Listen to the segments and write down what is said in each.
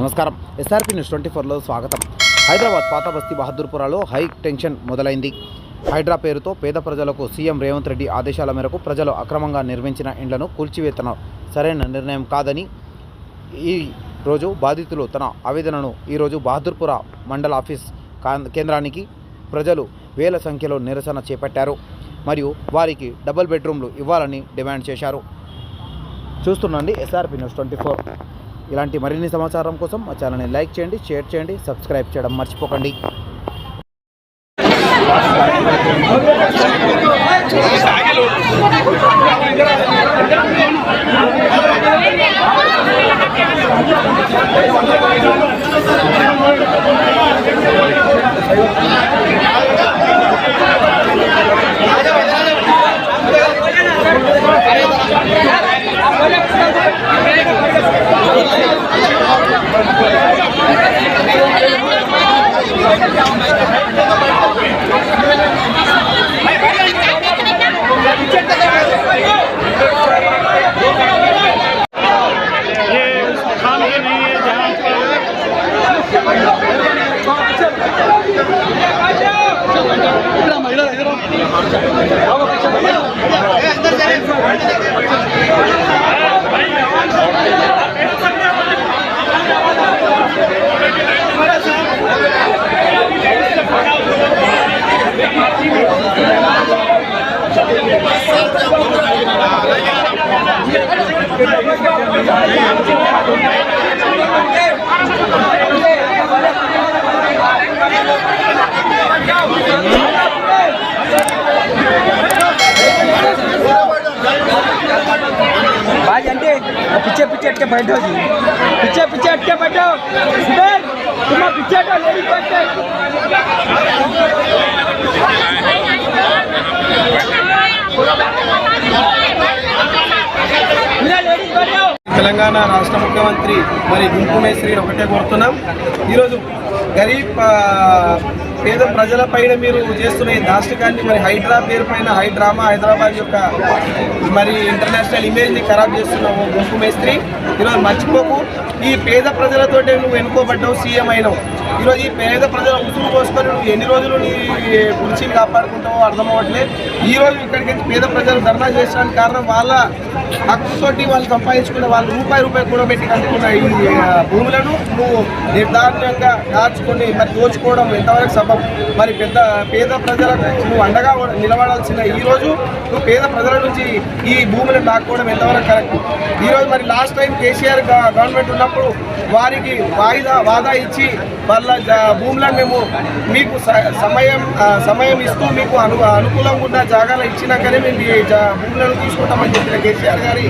నమస్కారం. SRP news twenty ఫోర్లో స్వాగతం. హైదరాబాద్ పాతబస్తీ బహదూర్పురాలో హై టెన్షన్ మొదలైంది. హైడ్రా పేరుతో పేద ప్రజలకు సీఎం రేవంత్ రెడ్డి ఆదేశాల మేరకు ప్రజలు అక్రమంగా నిర్మించిన ఇండ్లను కూల్చివేతన సరైన నిర్ణయం కాదని ఈ రోజు బాధితులు తన ఆవేదనను ఈరోజు బహదూర్పుర మండల ఆఫీస్ కా- కేంద్రానికి ప్రజలు వేల సంఖ్యలో నిరసన చేపట్టారు. మరియు వారికి డబుల్ బెడ్రూమ్లు ఇవ్వాలని డిమాండ్ చేశారు. చూస్తుండండి ఎస్ఆర్పి న్యూస్ ట్వంటీ ఫోర్. ఇలాంటి మరిన్ని సమాచారం కోసం మా ఛానల్ని లైక్ చేయండి షేర్ చేయండి సబ్స్క్రైబ్ చేయడం మర్చిపోకండి. बाज आंटी पीछे पीछे हट के बैठो जी। पीछे पीछे हट के बैठो। सुधर तुम पीछे हटो लेडीज़ बैठे తెలంగాణ రాష్ట్ర ముఖ్యమంత్రి మరి గుంపు మేస్త్రి ఒకటే కోరుతున్నాం. ఈరోజు గరీబ్ పేద ప్రజల పైన మీరు చేస్తున్న ఈ దాష్టికాన్ని మరి హైడ్రా పేరు పైన హైడ్రామా హైదరాబాద్ యొక్క మరి ఇంటర్నేషనల్ ఇమేజ్ని ఖరాబ్ చేస్తున్న గుంపు మేస్త్రి ఈరోజు మర్చిపోకు. ఈ పేద ప్రజలతోటే నువ్వు ఎన్నుకోబడ్డావు సీఎం అయినావు. ఈరోజు ఈ పేద ప్రజల ఉసురు పోసుకొని నువ్వు ఎన్ని రోజులు నీ కుర్చీని కాపాడుకుంటావో అర్థం అవ్వట్లేదు ఈ రోజు ఇక్కడికి పేద ప్రజలు ధర్నా చేసడానికి కారణం వాళ్ళ హక్కుతోటి వాళ్ళు సంపాదించుకున్న వాళ్ళు రూపాయి రూపాయి కూడా పెట్టి కట్టుకున్న ఈ భూములను నువ్వు నిర్దారణంగా దాచుకొని మరి దోచుకోవడం ఎంతవరకు సబబ్ మరి పెద్ద పేద ప్రజలకు నువ్వు అండగా నిలబడాల్సిన ఈ రోజు నువ్వు పేద ప్రజల నుంచి ఈ భూములను లాక్కోవడం ఎంతవరకు కరెక్ట్? ఈ రోజు మరి లాస్ట్ టైం కేసీఆర్ గవర్నమెంట్ ఉన్న ఉన్నప్పుడు వారికి వాయిదా వాదా ఇచ్చి వాళ్ళ భూములను మేము మీకు స- సమయం సమయం ఇస్తూ మీకు అను అనుకూలంగా ఉన్న జాగాలు ఇచ్చినాకనే మేము ఈ జా- భూములను తీసుకుంటామని చెప్పిన కేసీఆర్ గారి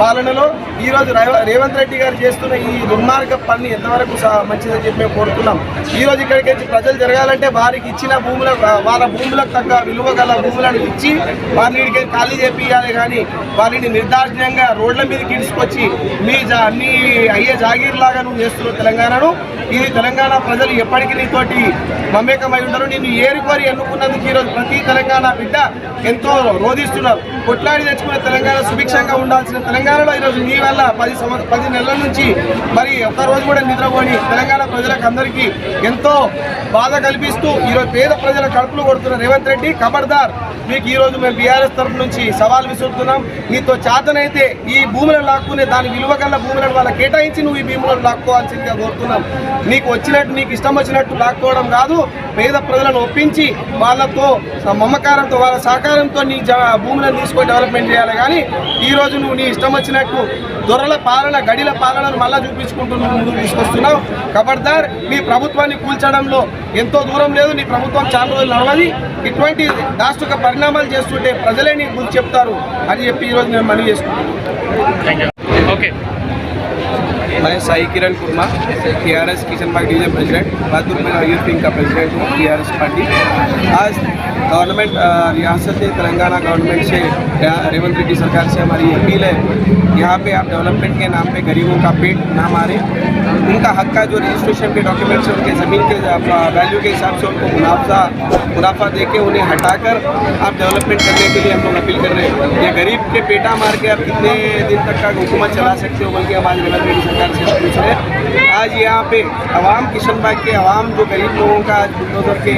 పాలనలో ఈ రోజు రేవంత్ రెడ్డి గారు చేస్తున్న ఈ దుర్మార్గ పని ఎంతవరకు మంచిదని చెప్పి మేము కోరుతున్నాం. ఈ రోజు ఇక్కడికి వచ్చి ప్రజలు జరగాలంటే వారికి ఇచ్చిన భూముల వాళ్ళ భూములకు తగ్గ విలువ గల భూములను ఇచ్చి వారిని ఖాళీ చేపియాలి కానీ వారిని నిర్దార్జనంగా రోడ్ల మీదకి ఇడుచుకొచ్చి మీ జా అన్ని అయ్యే జాగీర్ లాగా నువ్వు చేస్తున్నావు తెలంగాణను. ఇది తెలంగాణ ప్రజలు ఎప్పటికీ నీతోటి మమేకమై ఉండరు. నిన్ను ఏరుకోరి ఎన్నుకున్నందుకు ఈరోజు ప్రతి తెలంగాణ బిడ్డ ఎంతో రోధిస్తున్నారు. కొట్లాడి తెచ్చుకున్న తెలంగాణ సుభిక్షంగా ఉండాల్సిన తెలంగాణలో ఈరోజు నీ వల్ల పది సంవత్సరం పది నెలల నుంచి మరి ఒక్క రోజు కూడా నిద్రపోని తెలంగాణ ప్రజలకు అందరికీ ఎంతో బాధ కల్పిస్తూ ఈరోజు పేద ప్రజల కడుపులు కొడుతున్న రేవంత్ రెడ్డి ఖబర్దార్ మీకు ఈ రోజు మేము బీఆర్ఎస్ తరఫు నుంచి సవాల్ విసురుతున్నాం. నీతో చేతనైతే ఈ భూములను లాక్కునే దాని విలువ గల భూములను వాళ్ళ కేటాయించి నువ్వు ఈ భూములను లాక్కోవాల్సిందిగా కోరుతున్నాం. నీకు వచ్చిన వచ్చినట్టు నీకు ఇష్టం వచ్చినట్టు లాక్కోవడం కాదు. పేద ప్రజలను ఒప్పించి వాళ్ళతో మమకారంతో వాళ్ళ సహకారంతో నీ భూములను తీసుకొని డెవలప్మెంట్ చేయాలి కానీ ఈ రోజు నువ్వు నీ ఇష్టం వచ్చినట్టు దొరల పాలన గడిల పాలనను మళ్ళా చూపించుకుంటున్నావు ముందుకు తీసుకొస్తున్నావు. ఖబర్దార్ నీ ప్రభుత్వాన్ని కూల్చడంలో ఎంతో దూరం లేదు. నీ ప్రభుత్వం చాలా రోజులు నడవది. ఇటువంటి దాష్టిక పరిణామాలు చేస్తుంటే ప్రజలే నీకు గుర్తు చెప్తారు అని చెప్పి ఈరోజు నేను మనవి చేసుకుంటున్నాను. ఓకే मैं Sai Kiran Kurma TRS Kishan Bagh division president Bahadur मैं यूथ सिंह का प्रेसिडेंट हूँ एस पार्टी। आज गवर्नमेंट रियासत तेलंगाना गवर्नमेंट से रेवंत रेड्डी सरकार से हमारी अपील है। यहाँ पे आप डेवलपमेंट के नाम पे गरीबों का पेट ना मारें। उनका हक का जो रजिस्ट्रेशन के डॉक्यूमेंट्स है, उनके ज़मीन के वैल्यू के हिसाब से उनको मुनाफा मुनाफा दे के उन्हें हटाकर आप डेवलपमेंट करने के लिए हम लोग अपील कर रहे हैं। ये गरीब के पेटा मार के आप कितने दिन तक का हुकूमत चला सकते हो, बल्कि हम आज रेड्डी सरकार से पूछ रहे हैं। आज यहाँ पे अवाम किशन बाग के अवाम जो गरीब लोगों का बुलडोजर के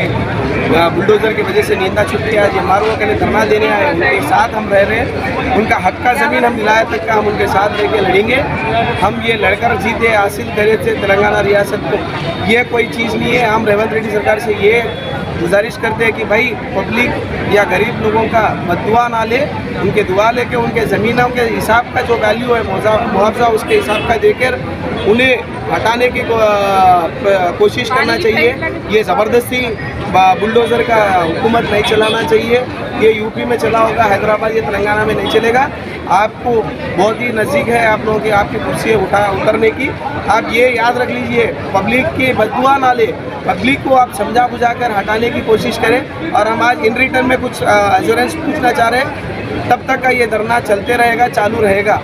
बुलडोजर की वजह से नींदा छुट के आज एम के लिए धरना देने आए उनके साथ हम रह रहे हैं। उनका हक का ज़मीन हम दिलाए तक का हम उनके साथ रह के लड़ेंगे। हम ये लड़कर जीते, हासिल करे थे तेलंगाना रियासत को। ये कोई चीज़ नहीं है। हम रेवंत रेड्डी सरकार से ये गुजारिश करते हैं कि भाई, पब्लिक या गरीब लोगों का बदुआ ना ले। उनके दुआ लेके उनके ज़मीनों के हिसाब का जो वैल्यू है, मुआवजा उसके हिसाब का देकर उन्हें हटाने की को- कोशिश करना चाहिए। ये ज़बरदस्ती बुलडोज़र का हुकूमत नहीं चलाना चाहिए। ये यूपी में चला होगा, हैदराबाद ये तेलंगाना में नहीं चलेगा। आपको बहुत ही नज़दीक है आप लोगों की, आपकी कुर्सी उठा, उतरने की। आप ये याद रख लीजिए, पब्लिक की बदुआ ना ले पब्लिक को आप समझा बुझा कर हटाने की कोशिश करें। और हम आज इन रिटर्न में कुछ एश्योरेंस पूछना चाह रहे हैं। तब तक का ये धरना चलते रहेगा, चालू रहेगा।